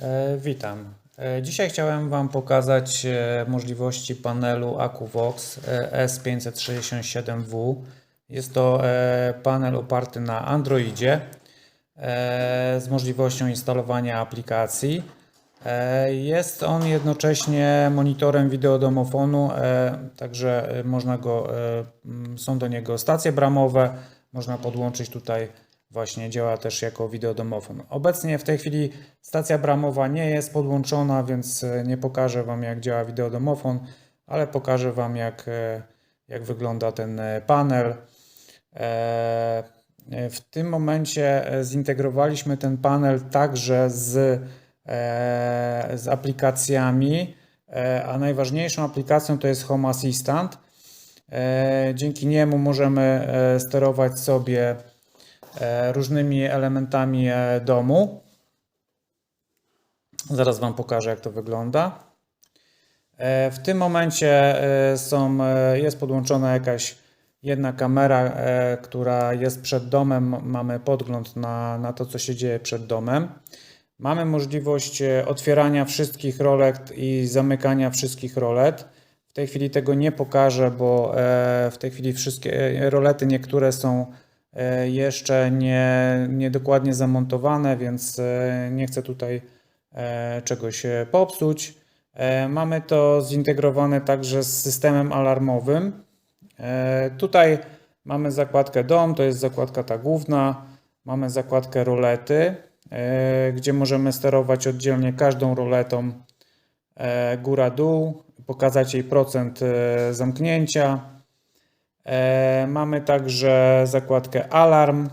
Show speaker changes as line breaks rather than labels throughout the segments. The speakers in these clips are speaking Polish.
E, Witam. E, Dzisiaj chciałem Wam pokazać e, możliwości panelu AcuVox e, S567W. Jest to panel oparty na Androidzie z możliwością instalowania aplikacji. Jest on jednocześnie monitorem wideodomofonu, także można go, są do niego stacje bramowe, można podłączyć tutaj właśnie działa też jako wideodomofon. Obecnie w tej chwili stacja bramowa nie jest podłączona, więc e, nie pokażę Wam jak działa wideodomofon, ale pokażę Wam jak, e, jak wygląda ten e, panel. W tym momencie zintegrowaliśmy ten panel także z, z aplikacjami, a najważniejszą aplikacją to jest Home Assistant. Dzięki niemu możemy sterować sobie różnymi elementami e, domu. Zaraz Wam pokażę, jak to wygląda. E, W tym momencie e, są, e, jest podłączona jakaś jedna kamera, e, która jest przed domem. Mamy podgląd na, na to, co się dzieje przed domem. Mamy możliwość e, otwierania wszystkich rolet i zamykania wszystkich rolet. W tej chwili tego nie pokażę, bo e, w tej chwili wszystkie e, rolety niektóre są e, jeszcze nie, nie dokładnie zamontowane, więc e, nie chcę tutaj e, czegoś e, popsuć. E, Mamy to zintegrowane także z systemem alarmowym. E, Tutaj mamy zakładkę dom, to jest zakładka ta główna. Mamy zakładkę rolety, e, gdzie możemy sterować oddzielnie każdą roletą e, góra-dół, pokazać jej procent e, zamknięcia. E, Mamy także zakładkę alarm.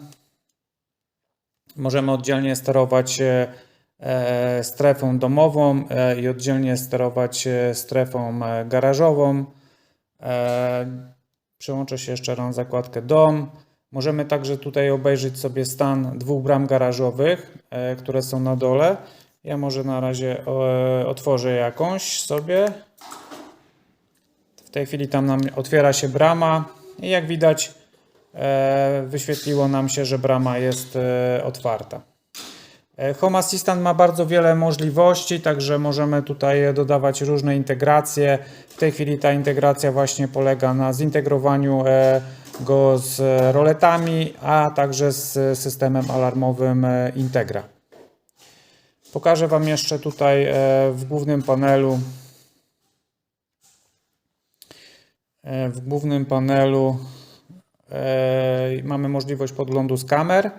Możemy oddzielnie sterować e, e, strefą domową i oddzielnie sterować strefą garażową. Przełączę się jeszcze na zakładkę dom. Możemy także tutaj obejrzeć sobie stan dwóch bram garażowych, które są na dole. Ja może na razie otworzę jakąś sobie. W tej chwili tam nam otwiera się brama i jak widać e, wyświetliło nam się, że brama jest e, otwarta. E, Home Assistant ma bardzo wiele możliwości, także możemy tutaj dodawać różne integracje. W tej chwili ta integracja właśnie polega na zintegrowaniu go z roletami, a także z systemem alarmowym Integra. Pokażę Wam jeszcze tutaj w głównym panelu W głównym panelu e, mamy możliwość podglądu z kamer.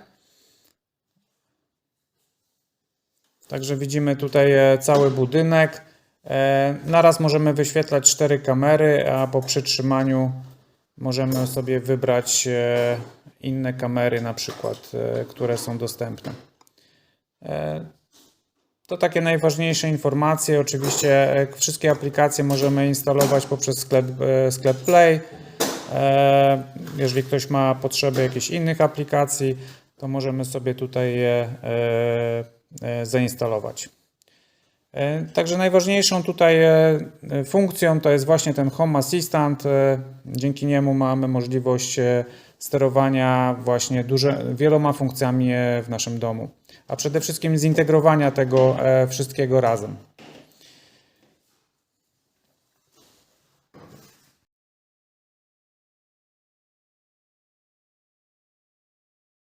Także widzimy tutaj e, cały budynek. E, Naraz możemy wyświetlać cztery kamery, a po przytrzymaniu możemy sobie wybrać e, inne kamery, na przykład, e, które są dostępne. To takie najważniejsze informacje. Oczywiście e, wszystkie aplikacje możemy instalować poprzez sklep, e, sklep Play. E, Jeżeli ktoś ma potrzeby jakichś innych aplikacji, to możemy sobie tutaj je zainstalować. Także najważniejszą tutaj funkcją to jest właśnie ten Home Assistant. Dzięki niemu mamy możliwość sterowania właśnie duże, wieloma funkcjami w naszym domu, a przede wszystkim zintegrowania tego e, wszystkiego razem.